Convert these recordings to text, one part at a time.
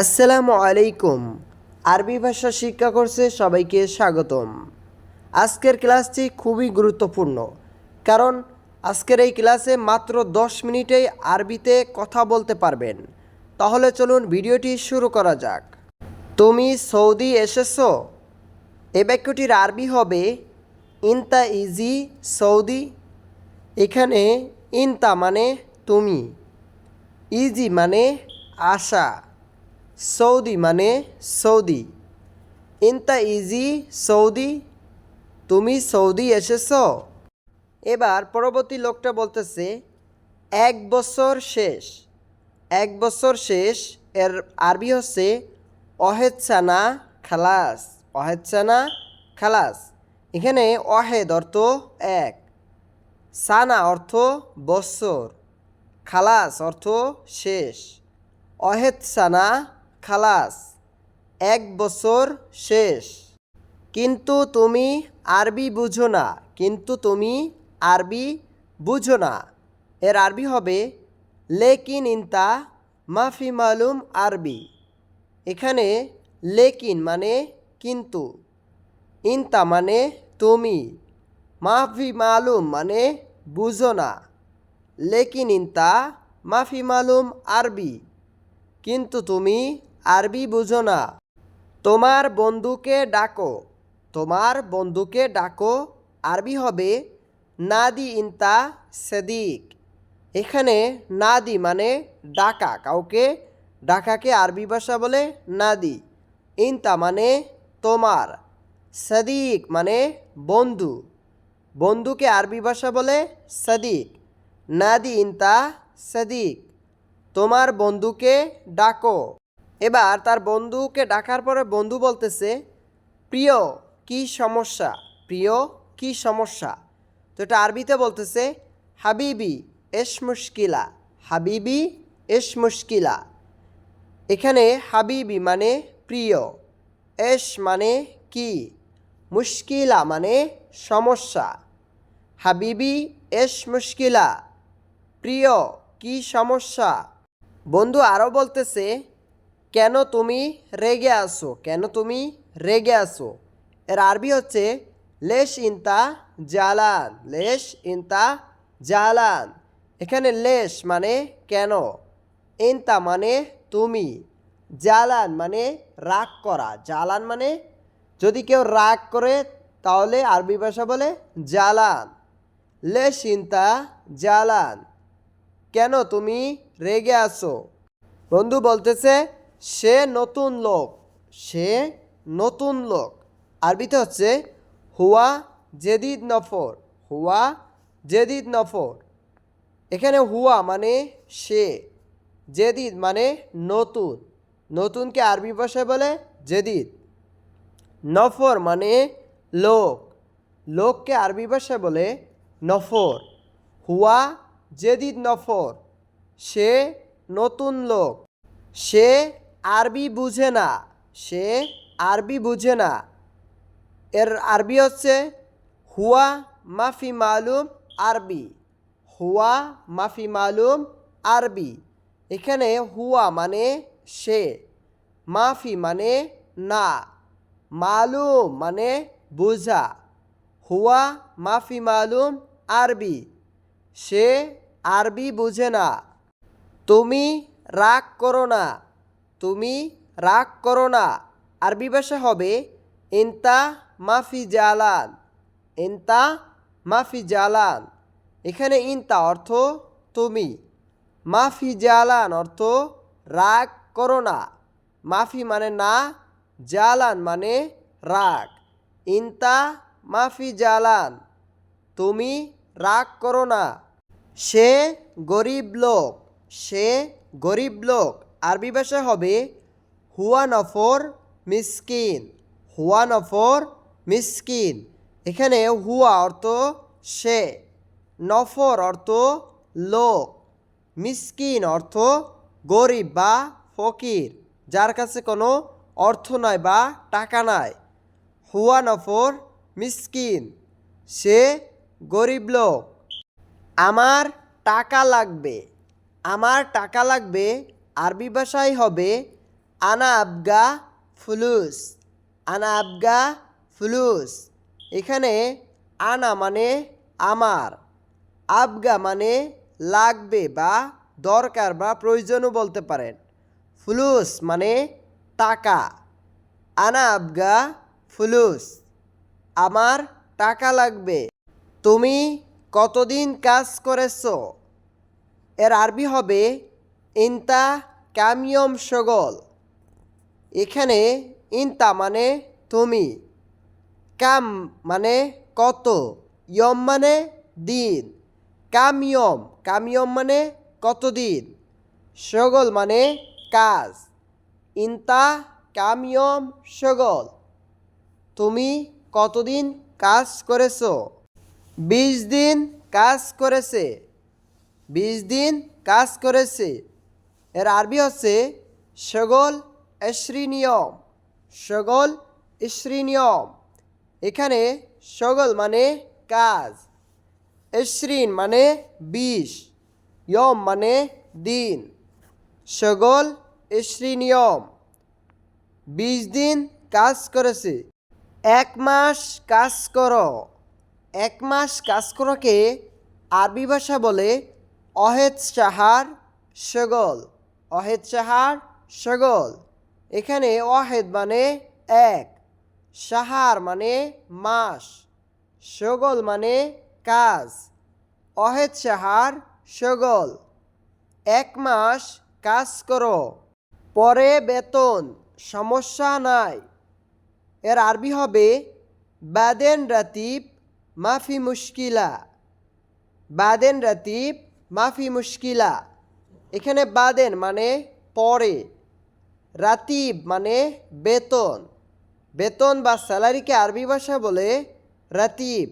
আসসালামু আলাইকুম। আরবি ভাষা শিক্ষা কোর্সে সবাইকে স্বাগতম। আজকের ক্লাসটি খুবই গুরুত্বপূর্ণ, কারণ আজকের এই ক্লাসে মাত্র দশ মিনিটেই আরবিতে কথা বলতে পারবেন। তাহলে চলুন ভিডিওটি শুরু করা যাক। তুমি সৌদি এসেছ? এ বাক্যটির আরবি হবে, ইনতা ইজি সৌদি এখানে ইনতা মানে তুমি, ইজি মানে আশা। সৌদি মানে সৌদি। ইনতা ইজি সৌদি? তুমি সৌদি এসেছ? এবার পরবর্তী লোকটা বলতেছে, এক বছর শেষ। এক বছর শেষ, এর আরবি হচ্ছে, অহেচ্ছানা খালাস। অহেচ্ছানা খালাস। এখানে অহেদ অর্থ এক। সানা অর্থ বৎসর খালাস অর্থ শেষ। অহেদ সানা খালাস, এক বছর শেষ। কিন্তু তুমি আরবি বুঝো না, কিন্তু তুমি আরবি বুঝো না। এর আরবি হবে, লেকিন ইনতা মাফি মালুম আরবি। এখানে লেকিন মানে কিন্তু, ইনতা মানে তুমি, মাফি মালুম মানে বুঝো না। লেকিন ইনতা মাফি মালুম আরবি। কিন্তু তুমি আরবি বুঝো না। তোমার বন্ধুকে ডাকো। তোমার বন্ধুকে ডাকো, আরবি হবে নাদি ইনতা সদিক। এখানে নাদি মানে ডাকা, কাউকে ডাকাকে আরবি ভাষা বলে নাদি। ইনতা মানে তোমার, সদিক মানে বন্ধু। বন্ধুকে আরবি ভাষা বলে সদিক। নাদি ইনতা সদিক। তোমার বন্ধুকে ডাকো। এবার তার বন্ধুকে ডাকার পরে বন্ধু বলতেছে, প্রিয়, কি সমস্যা? প্রিয়, কি সমস্যা? তো এটা আরবিতে বলতেছে, হাবিবি, এস মুশকিলা। হাবিবি, এস মুশকিলা। এখানে হাবিবি মানে প্রিয়, এস মানে কি? মুশকিলা মানে সমস্যা। হাবিবি, এস মুশকিলা। প্রিয়, কি সমস্যা? বন্ধু আরও বলতেছে কেন তুমি রেগে আসো কেন তুমি রেগে আসো এর আরবি হচ্ছে, লেশ ইনতা জালান লেশ ইনতা জালান এখানে লেশ মানে কেন? ইনতা মানে তুমি, জালান মানে রাগ করা। জালান মানে যদি কেউ রাগ করে, তাহলে আরবি ভাষা বলে জালান লেশ ইনতা জালান কেন তুমি রেগে আসো বন্ধু বলতেছে সে নতুন লোক, সে নতুন লোক। আরবিতে হচ্ছে হুয়া জেদিদ নফর, হুয়া জেদিদ নফর। এখানে হুয়া মানে সে, জেদিদ মানে নতুন। নতুনকে আরবি ভাষায় বলে জেদিদ। নফর মানে লোক, লোককে আরবি ভাষায় বলে নফর। হুয়া জেদিদ নফর, সে নতুন লোক, সে আরবি বুঝে না। সে আরবি বুঝে না। এর আরবি হচ্ছে হুয়া মাফি মালুম আরবি। হুয়া মাফি মালুম আরবি। এখানে হুয়া মানে সে, মাফি মানে না। মালুম মানে বুঝা। হুয়া মাফি মালুম আরবি। সে আরবি বুঝে না। তুমি রাগ করো না। তুমি রাগ করো না। আরবি ভাষা হবে ইনতা মাফি জালান। ইনতা মাফি জালান। এখানে ইনতা অর্থ তুমি। মাফি জালান অর্থ রাগ করো না। মাফি মানে না, জালান মানে রাগ। ইনতা মাফি জালান। তুমি রাগ করো না। সে গরিব লোক। সে গরিব লোক। আরবি ভাষায় হবে, হুয়া নফর মিসকিন হুয়া নফর মিসকিন এখানে হুয়া অর্থ সে, নফর অর্থ লোক, মিসকিন অর্থ গরিব বা ফকির, যার কাছে কোনো অর্থ নাই বা টাকা নাই, হুয়া নফর মিসকিন সে গরিব লোক। আমার টাকা লাগবে আমার টাকা লাগবে আরবি ভাষায় হবে আনা আবগা ফুলুস। আনা আবগা ফুলুস। এখানে আনা মানে আমার, আবগা মানে লাগবে বা দরকার বা প্রয়োজনও বলতে পারেন। ফুলুস মানে টাকা। আনা আবগা ফুলুস, আমার টাকা লাগবে। তুমি কতদিন কাজ করেছ? এর আরবি হবে ইনতা কামিয়ম সগল এখানে ইনতা মানে তুমি, কাম মানে কত, ইয়ম মানে দিন, কামিয়ম কামিয়ম মানে কতদিন সগল মানে কাজ, ইনতা কামিয়ম সগল তুমি কতদিন কাজ করেছ? বিশ দিন কাজ করেছে, বিশ দিন কাজ করেছে এর আরবি হচ্ছে সগল নিয়ম সগল নিয়ম এখানে সগল মানে কাজ এশ্রিন মানে বিশ ইয়ম মানে দিন। সগল নিয়ম বিশ দিন কাজ করেছে। এক মাস কাজ করো। এক মাস কাজ করোকে আরবি ভাষা বলে অহেদ সাহার সগল। অহেদ সাহার সগল। এখানে অহেদ মানে এক, সাহার মানে মাস, সগল মানে কাজ। অহেদ সাহার সগল, এক মাস কাজ করো, পরে বেতন, সমস্যা নাই। এর আরবি হবে, বাদেন রাতিব মাফি মুশকিলা। বাদেন রাতিব মাফি মুশকিলা। এখানে বাদেন মানে পরে। রাতিব মানে বেতন। বেতন বা স্যালারিকে আরবি ভাষা বলে রাতিব।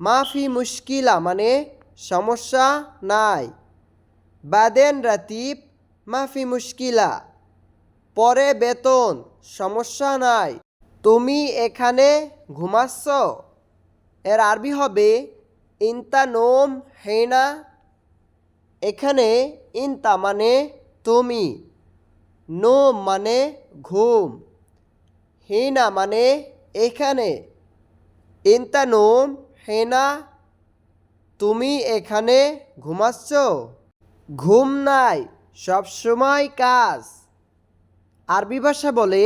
মাফি মুশকিলা মানে সমস্যা নাই। বাদেন রাতিব, মাফি মুশকিলা। পরে বেতন, সমস্যা নাই। তুমি এখানে ঘুমাচ্ছ? এর আরবি হবে, ইনতা নোম হেনা এখানে ইনতা মানে তুমি নোম মানে ঘুম, হেনা মানে এখানে ইনতা নোম, হেনা, তুমি এখানে ঘুমাচ্ছ? ঘুম নাই সবসময় কাজ। আরবি ভাষা বলে,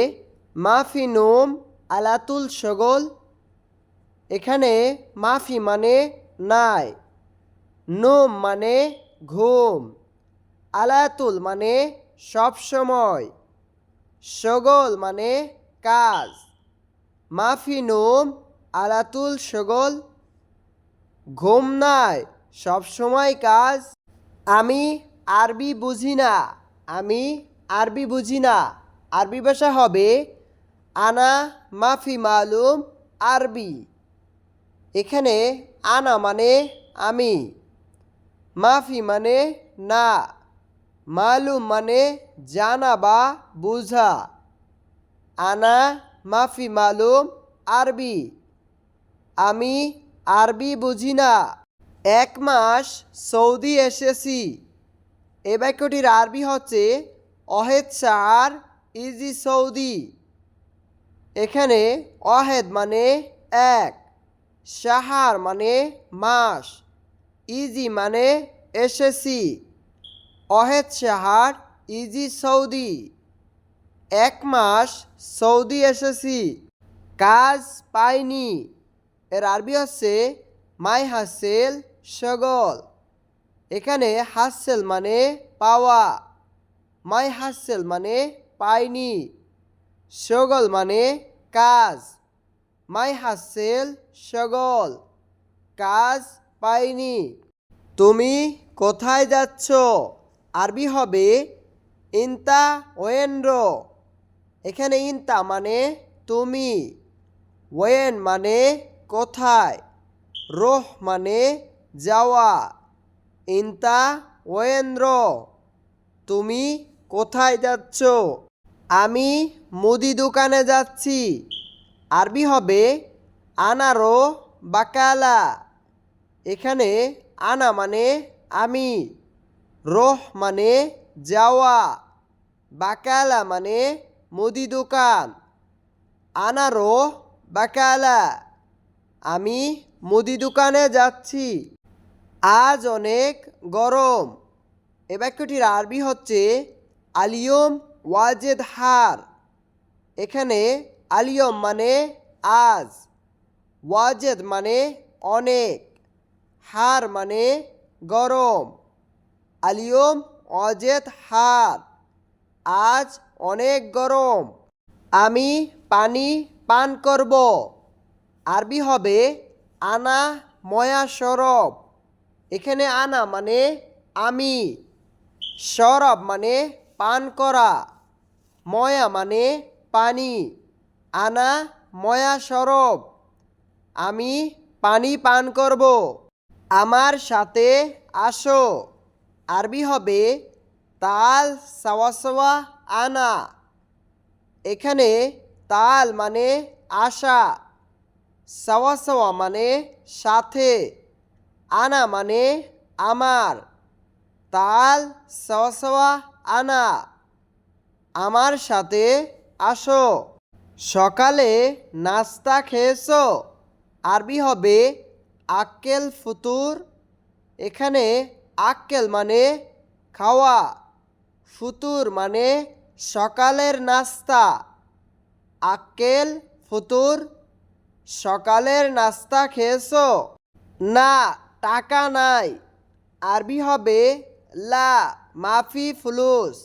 মাফি নোম আলাতুল সগল, এখানে মাফি মানে নাই, নোম মানে ঘুম। আলাতুল মানে সব সময়। সগল মানে কাজ। মাফি নোম, আলাতুল সগল। ঘুম নাই, সব সময় কাজ। আমি আরবি বুঝি না, আমি আরবি বুঝি না। আরবি ভাষা হবে, আনা মাফি মালুম আরবি। এখানে আনা মানে আমি। মাফি মানে না, মালুম মানে জানা বা বুঝা। আনা, মাফি মালুম, আরবি। আমি আরবি বুঝি না। এক মাস সৌদি এসেছি। এ বাক্যটির আরবি হচ্ছে, অহেদ সাহার ইজি সৌদি। এখানে অহেদ মানে এক, সাহার মানে মাস। ইজি মানে এসেছি অহেদ সাহার ইজি সৌদি, এক মাস সৌদি এসেছি কাজ পাইনি। এর আরবি হচ্ছে মাই হাসেল সগল। এখানে হাসেল মানে পাওয়া, মাই হাসেল মানে পাইনি। সগল মানে কাজ, মাই হাসেল সগল, কাজ পাইনি। তুমি কোথায় যাচ্ছ? আরবি হবে ইনতা ওয়েন্দ্র এখানে ইনতা মানে তুমি। ওয়েন মানে কোথায়? রোহ মানে যাওয়া। ইনতা ওয়েন্দ্র তুমি কোথায় যাচ্ছ? আমি মুদি দোকানে যাচ্ছি। আরবি হবে আনারো বাকালা। এখানে আনা মানে আমি, রোহ মানে যাওয়া, বাকালা মানে মুদি দোকান, আনা আনারো বাকালা, আমি মুদি দোকানে যাচ্ছি। আজ অনেক গরম। এ বাক্যটির আরবি হচ্ছে, আলিয়ম ওয়াজেদ হার। এখানে আলিয়ম মানে আজ, ওয়াজেদ মানে অনেক। হার মানে গরম। আলিয়ম, অজেত হার। আজ অনেক গরম। আমি পানি পান করব। আরবি হবে আনা ময়া সরব। এখানে আনা মানে আমি। সরব মানে পান করা। ময়া মানে পানি। আনা ময়া সরব। আমি পানি পান করব। আমার সাথে আসো। আরবি হবে, তাল সাওয়া সাওয়া আনা। এখানে তাল মানে আশা, সাওয়া সাওয়া মানে সাথে, আনা মানে আমার। তাল সাওয়া সাওয়া আনা। আমার সাথে আসো। সকালে নাস্তা খেয়েছো? আরবি হবে আক্কেল ফুতুর, এখানে আক্কেল মানে খাওয়া, ফুতুর মানে সকালের নাস্তা। আক্কেল ফুতুর, সকালের নাস্তা খেয়েছো? না, টাকা নাই। আরবি হবে লা, মাফি ফুলুস।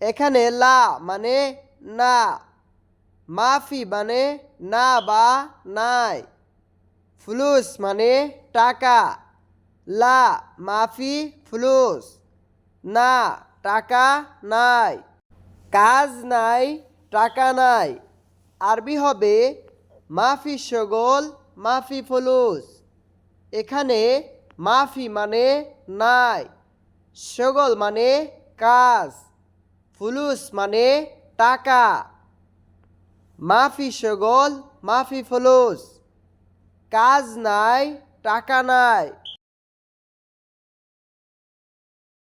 এখানে লা মানে না, মাফি মানে না বা নাই। ফুলুস মানে টাকা। লা মাফি ফুলুস। না, টাকা নাই। কাজ নাই, টাকা নাই। আরবি হবে, মাফি শগল মাফি ফুলুস। এখানে মাফি মানে নাই শগল মানে কাজ। ফুলুস মানে টাকা। মাফি শগল মাফি ফুলুস। কাজ নাই টাকা নাই।